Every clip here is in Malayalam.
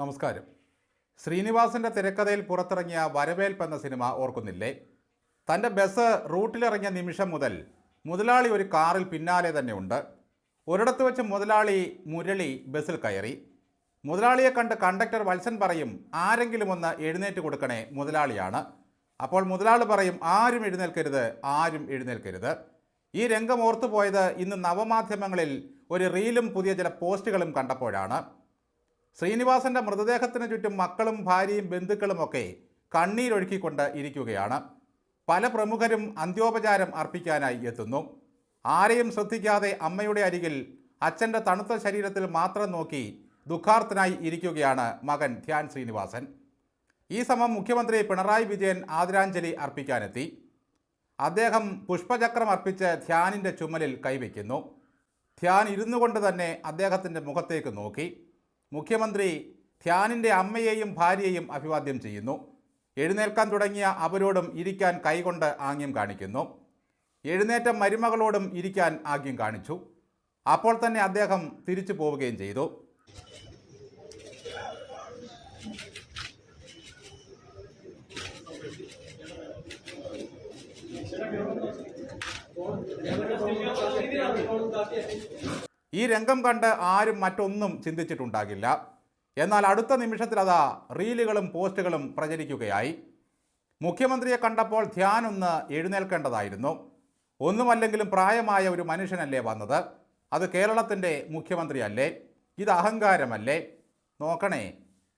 നമസ്കാരം. ശ്രീനിവാസന്റെ തിരക്കഥയിൽ പുറത്തിറങ്ങിയ വരവേൽപ്പ് എന്ന സിനിമ ഓർക്കുന്നില്ലേ? തന്റെ ബസ് റൂട്ടിലിറങ്ങിയ നിമിഷം മുതൽ മുതലാളി ഒരു കാറിൽ പിന്നാലെ തന്നെ ഉണ്ട്. ഒരിടത്ത് വെച്ച് മുതലാളി മുരളി ബസ്സിൽ കയറി. മുതലാളിയെ കണ്ട് കണ്ടക്ടർ വത്സൻ പറയും ആരെങ്കിലും ഒന്ന് എഴുന്നേറ്റ് കൊടുക്കണേ മുതലാളിയാണ്. അപ്പോൾ മുതലാളി പറയും ആരും എഴുന്നേൽക്കരുത് ആരും എഴുന്നേൽക്കരുത്. ഈ രംഗം ഓർത്തുപോയത് ഇന്ന് നവമാധ്യമങ്ങളിൽ ഒരു റീലും പുതിയ ചില പോസ്റ്റുകളും കണ്ടപ്പോഴാണ്. ശ്രീനിവാസന്റെ മൃതദേഹത്തിന് ചുറ്റും മക്കളും ഭാര്യയും ബന്ധുക്കളുമൊക്കെ കണ്ണീരൊഴുക്കിക്കൊണ്ട് ഇരിക്കുകയാണ്. പല പ്രമുഖരും അന്ത്യോപചാരം അർപ്പിക്കാനായി എത്തുന്നു. ആരെയും ശ്രദ്ധിക്കാതെ അമ്മയുടെ അരികിൽ അച്ഛന്റെ തണുത്ത ശരീരത്തിൽ മാത്രം നോക്കി ദുഃഖാർത്ഥനായി ഇരിക്കുകയാണ് മകൻ ധ്യാൻ ശ്രീനിവാസൻ. ഈ സമയം മുഖ്യമന്ത്രി പിണറായി വിജയൻ ആദരാഞ്ജലി അർപ്പിക്കാനെത്തി. അദ്ദേഹം പുഷ്പചക്രം അർപ്പിച്ച് ധ്യാനിന്റെ ചുമലിൽ കൈവയ്ക്കുന്നു. ധ്യാൻ ഇരുന്നു കൊണ്ട് തന്നെ അദ്ദേഹത്തിന്റെ മുഖത്തേക്ക് നോക്കി. മുഖ്യമന്ത്രി ധ്യാനിന്റെ അമ്മയെയും ഭാര്യയെയും അഭിവാദ്യം ചെയ്യുന്നു. എഴുന്നേൽക്കാൻ തുടങ്ങിയ അവരോടും ഇരിക്കാൻ കൈകൊണ്ട് ആംഗ്യം കാണിക്കുന്നു. എഴുന്നേറ്റ മരുമകളോടും ഇരിക്കാൻ ആംഗ്യം കാണിച്ചു. അപ്പോൾ തന്നെ അദ്ദേഹം തിരിച്ചു പോവുകയും ചെയ്തു. ഈ രംഗം കണ്ട് ആരും മറ്റൊന്നും ചിന്തിച്ചിട്ടുണ്ടാകില്ല. എന്നാൽ അടുത്ത നിമിഷത്തിൽ അതാ റീലുകളും പോസ്റ്റുകളും പ്രചരിക്കുകയായി. മുഖ്യമന്ത്രിയെ കണ്ടപ്പോൾ ധ്യാനൊന്ന് എഴുന്നേൽക്കേണ്ടതായിരുന്നു. ഒന്നുമല്ലെങ്കിലും പ്രായമായ ഒരു മനുഷ്യനല്ലേ വന്നത്? അത് കേരളത്തിന്റെ മുഖ്യമന്ത്രിയല്ലേ? ഇത് അഹങ്കാരമല്ലേ? നോക്കണേ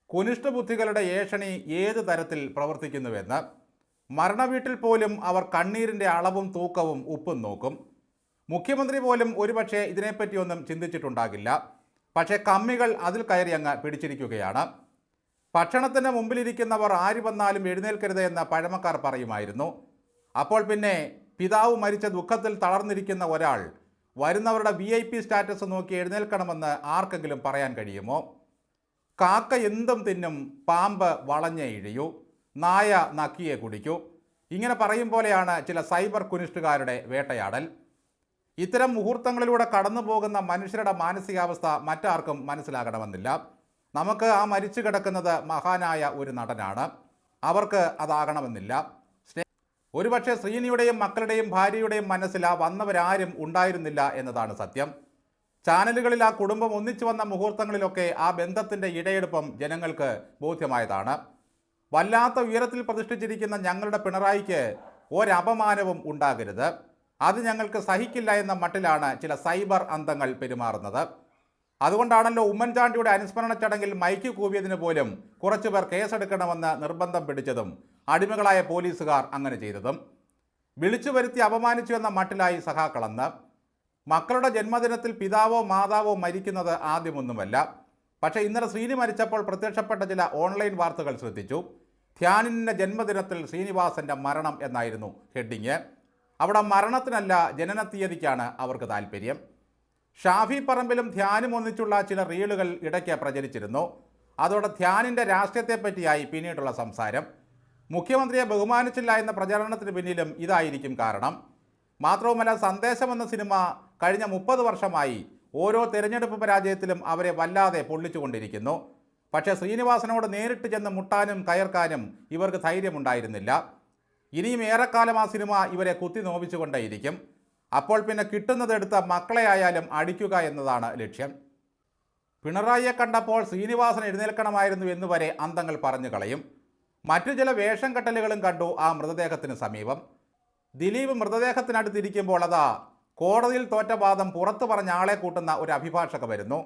കുനിഷ്ഠ ബുദ്ധികളുടെ ഏഷണി ഏത് തരത്തിൽ പ്രവർത്തിക്കുന്നുവെന്ന്. മരണവീട്ടിൽ പോലും അവർ കണ്ണീരിന്റെ അളവും തൂക്കവും ഉപ്പും നോക്കും. മുഖ്യമന്ത്രി പോലും ഒരുപക്ഷെ ഇതിനെപ്പറ്റിയൊന്നും ചിന്തിച്ചിട്ടുണ്ടാകില്ല. പക്ഷേ കമ്മികൾ അതിൽ കയറി അങ്ങ് പിടിച്ചിരിക്കുകയാണ്. ഭക്ഷണത്തിന് മുമ്പിലിരിക്കുന്നവർ ആര് വന്നാലും എഴുന്നേൽക്കരുത് എന്ന് പഴമക്കാർ പറയുമായിരുന്നു. അപ്പോൾ പിന്നെ പിതാവ് മരിച്ച ദുഃഖത്തിൽ തളർന്നിരിക്കുന്ന ഒരാൾ വരുന്നവരുടെ വി ഐ പി സ്റ്റാറ്റസ് നോക്കി എഴുന്നേൽക്കണമെന്ന് ആർക്കെങ്കിലും പറയാൻ കഴിയുമോ? കാക്ക എന്തും തിന്നും പാമ്പ് വളഞ്ഞേ ഇഴിയൂ നായ നക്കിയെ കുടിക്കൂ. ഇങ്ങനെ പറയും പോലെയാണ് ചില സൈബർ കുനിഷ്ടുകാരുടെ വേട്ടയാടൽ. ഇത്തരം മുഹൂർത്തങ്ങളിലൂടെ കടന്നു പോകുന്ന മനുഷ്യരുടെ മാനസികാവസ്ഥ മറ്റാർക്കും മനസ്സിലാകണമെന്നില്ല. നമുക്ക് ആ മരിച്ചു കിടക്കുന്നത് മഹാനായ ഒരു നടനാണ്. അവർക്ക് അതാകണമെന്നില്ല. ഒരുപക്ഷെ ശ്രീനിയുടെയും മക്കളുടെയും ഭാര്യയുടെയും മനസ്സിൽ ആ വന്നവരാരും ഉണ്ടായിരുന്നില്ല എന്നതാണ് സത്യം. ചാനലുകളിൽ ആ കുടുംബം ഒന്നിച്ചു വന്ന മുഹൂർത്തങ്ങളിലൊക്കെ ആ ബന്ധത്തിന്റെ ഇടയെടുപ്പം ജനങ്ങൾക്ക് ബോധ്യമായതാണ്. വല്ലാത്ത ഉയരത്തിൽ പ്രതിഷ്ഠിച്ചിരിക്കുന്ന ഞങ്ങളുടെ പിണറായിക്ക് ഒരപമാനവും ഉണ്ടാകരുത്. അത് ഞങ്ങൾക്ക് സഹിക്കില്ല എന്ന മട്ടിലാണ് ചില സൈബർ അന്തങ്ങൾ പെരുമാറുന്നത്. അതുകൊണ്ടാണല്ലോ ഉമ്മൻചാണ്ടിയുടെ അനുസ്മരണ ചടങ്ങിൽ മൈക്ക് കൂവിയതിന് പോലും കുറച്ചുപേർ കേസെടുക്കണമെന്ന് നിർബന്ധം പിടിച്ചതും അടിമകളായ പോലീസുകാർ അങ്ങനെ ചെയ്തതും. വിളിച്ചു വരുത്തി അപമാനിച്ചു എന്ന മട്ടിലായി സഹാക്കളന്ന് മക്കളുടെ ജന്മദിനത്തിൽ പിതാവോ മാതാവോ മരിക്കുന്നത് ആദ്യമൊന്നുമല്ല. പക്ഷേ ഇന്നലെ ശ്രീനി മരിച്ചപ്പോൾ പ്രത്യക്ഷപ്പെട്ട ചില ഓൺലൈൻ വാർത്തകൾ ശ്രദ്ധിച്ചു. ധ്യാനിന്റെ ജന്മദിനത്തിൽ ശ്രീനിവാസന്റെ മരണം എന്നായിരുന്നു ഹെഡിങ്. അവിടെ മരണത്തിനല്ല ജനന തീയതിക്കാണ് അവർക്ക് താല്പര്യം ഷാഫി പറമ്പിലും ധ്യാനും ഒന്നിച്ചുള്ള ചില റീലുകൾ ഇടയ്ക്ക് പ്രചരിച്ചിരുന്നു. അതോടെ ധ്യാനിന്റെ രാഷ്ട്രീയത്തെപ്പറ്റിയായി പിന്നീടുള്ള സംസാരം. മുഖ്യമന്ത്രിയെ ബഹുമാനിച്ചില്ല എന്ന പ്രചരണത്തിന് പിന്നിലും ഇതായിരിക്കും കാരണം. മാത്രവുമല്ല സന്ദേശം എന്ന സിനിമ കഴിഞ്ഞ മുപ്പത് വർഷമായി ഓരോ തെരഞ്ഞെടുപ്പ് പരാജയത്തിലും അവരെ വല്ലാതെ പൊള്ളിച്ചുകൊണ്ടിരിക്കുന്നു. പക്ഷേ ശ്രീനിവാസനോട് നേരിട്ട് ചെന്ന് മുട്ടാനും കയർക്കാനും ഇവർക്ക് ധൈര്യമുണ്ടായിരുന്നില്ല. ഇനിയും ഏറെക്കാലം ആ സിനിമ ഇവരെ കുത്തി നോവിച്ചുകൊണ്ടേയിരിക്കും. അപ്പോൾ പിന്നെ കിട്ടുന്നതെടുത്ത മക്കളെ ആയാലും അടിക്കുക എന്നതാണ് ലക്ഷ്യം. പിണറായിയെ കണ്ടപ്പോൾ ശ്രീനിവാസൻ എഴുന്നേൽക്കണമായിരുന്നു എന്ന് വരെ അന്തങ്ങൾ പറഞ്ഞു കളയും. മറ്റു ചില വേഷം കെട്ടലുകളും കണ്ടു ആ മൃതദേഹത്തിന് സമീപം. ദിലീപ് മൃതദേഹത്തിനടുത്തിരിക്കുമ്പോൾ അതാ കോടതിയിൽ തോറ്റ വാദം പുറത്തു പറഞ്ഞ ആളെ കൂട്ടുന്ന ഒരു അഭിഭാഷക വരുന്നു.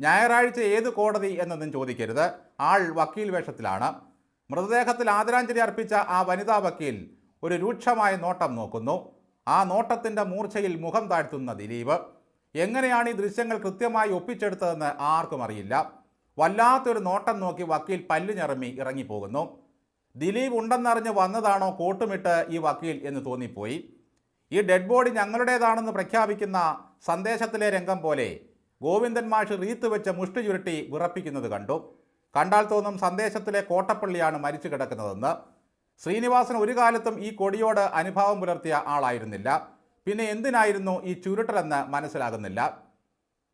ഞായറാഴ്ച ഏത് കോടതി എന്നൊന്നും ചോദിക്കരുത്. ആൾ വക്കീൽ വേഷത്തിലാണ്. മൃതദേഹത്തിൽ ആദരാഞ്ജലി അർപ്പിച്ച ആ വനിതാ വക്കീൽ ഒരു രൂക്ഷമായ നോട്ടം നോക്കുന്നു. ആ നോട്ടത്തിന്റെ മൂർച്ചയിൽ മുഖം താഴ്ത്തുന്ന ദിലീപ് എങ്ങനെയാണ് ഈ ദൃശ്യങ്ങൾ കൃത്യമായി ഒപ്പിച്ചെടുത്തതെന്ന് ആർക്കും അറിയില്ല. വല്ലാത്തൊരു നോട്ടം നോക്കി വക്കീൽ പല്ലു ഞെറമ്മി ഇറങ്ങിപ്പോകുന്നു. ദിലീപ് ഉണ്ടെന്നറിഞ്ഞ് വന്നതാണോ കോട്ടുമിട്ട് ഈ വക്കീൽ എന്ന് തോന്നിപ്പോയി. ഈ ഡെഡ് ബോഡി ഞങ്ങളുടേതാണെന്ന് പ്രഖ്യാപിക്കുന്ന സന്ദേശത്തിലെ രംഗം പോലെ ഗോവിന്ദൻ മാഷ് റീത്ത് വെച്ച് മുഷ്ടി ചുരുട്ടി വിറപ്പിക്കുന്നത് കണ്ടു. കണ്ടാൽ തോന്നും സന്ദേശത്തിലെ കോട്ടപ്പള്ളിയാണ് മരിച്ചു കിടക്കുന്നതെന്ന്. ശ്രീനിവാസൻ ഒരു കാലത്തും ഈ കൊടിയോട് അനുഭാവം പുലർത്തിയ ആളായിരുന്നില്ല. പിന്നെ എന്തിനായിരുന്നു ഈ ചുരുട്ടലെന്ന് മനസ്സിലാകുന്നില്ല.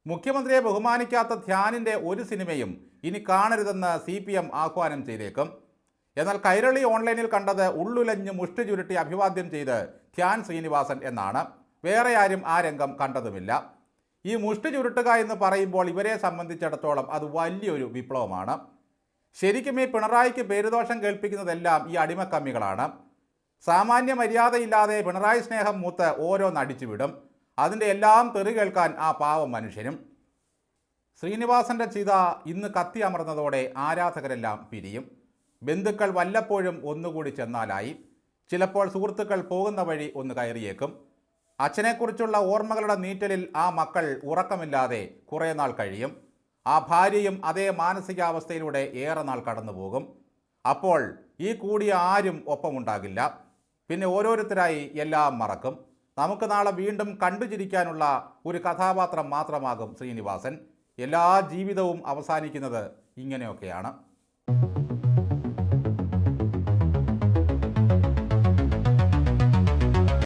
മുഖ്യമന്ത്രിയെ ബഹുമാനിക്കാത്ത ധ്യാനിന്റെ ഒരു സിനിമയും ഇനി കാണരുതെന്ന് സി പി എം ആഹ്വാനം ചെയ്തേക്കും. എന്നാൽ കൈരളി ഓൺലൈനിൽ കണ്ടത് ഉള്ളുലഞ്ഞ് മുഷ്ടി ചുരുട്ടി അഭിവാദ്യം ചെയ്ത് ധ്യാൻ ശ്രീനിവാസൻ എന്നാണ്. വേറെ ആരും ആ രംഗം കണ്ടതുമില്ല. ഈ മുഷ്ടി ചുരുട്ടുക എന്ന് പറയുമ്പോൾ ഇവരെ സംബന്ധിച്ചിടത്തോളം അത് വലിയൊരു വിപ്ലവമാണ്. ശരിക്കും ഈ പിണറായിക്ക് പേരുദോഷം കേൾപ്പിക്കുന്നതെല്ലാം ഈ അടിമക്കമ്മികളാണ്. സാമാന്യ മര്യാദയില്ലാതെ പിണറായി സ്നേഹം മൂത്ത് ഓരോന്നടിച്ചു വിടും അതിന്റെ എല്ലാം തെറി കേൾക്കാൻ ആ പാവം മനുഷ്യനും. ശ്രീനിവാസന്റെ ചിത ഇന്ന് കത്തി അമർന്നതോടെ ആരാധകരെല്ലാം പിരിയും. ബന്ധുക്കൾ വല്ലപ്പോഴും ഒന്നുകൂടി ചെന്നാലായി. ചിലപ്പോൾ സുഹൃത്തുക്കൾ പോകുന്ന വഴി ഒന്ന് കയറിയേക്കും. അച്ഛനെക്കുറിച്ചുള്ള ഓർമ്മകളുടെ നീറ്റലിൽ ആ മക്കൾ ഉറക്കമില്ലാതെ കുറേ നാൾ കഴിയും. ആ ഭാര്യയും അതേ മാനസികാവസ്ഥയിലൂടെ ഏറെ നാൾ കടന്നുപോകും. അപ്പോൾ ഈ കൂടിയ ആരും ഒപ്പമുണ്ടാകില്ല. പിന്നെ ഓരോരുത്തരായി എല്ലാം മറക്കും. നമുക്ക് നാളെ വീണ്ടും കണ്ടുചിരിക്കാനുള്ള ഒരു കഥാപാത്രം മാത്രമാകും ശ്രീനിവാസൻ. എല്ലാ ജീവിതവും അവസാനിക്കുന്നത് ഇങ്ങനെയൊക്കെയാണ്.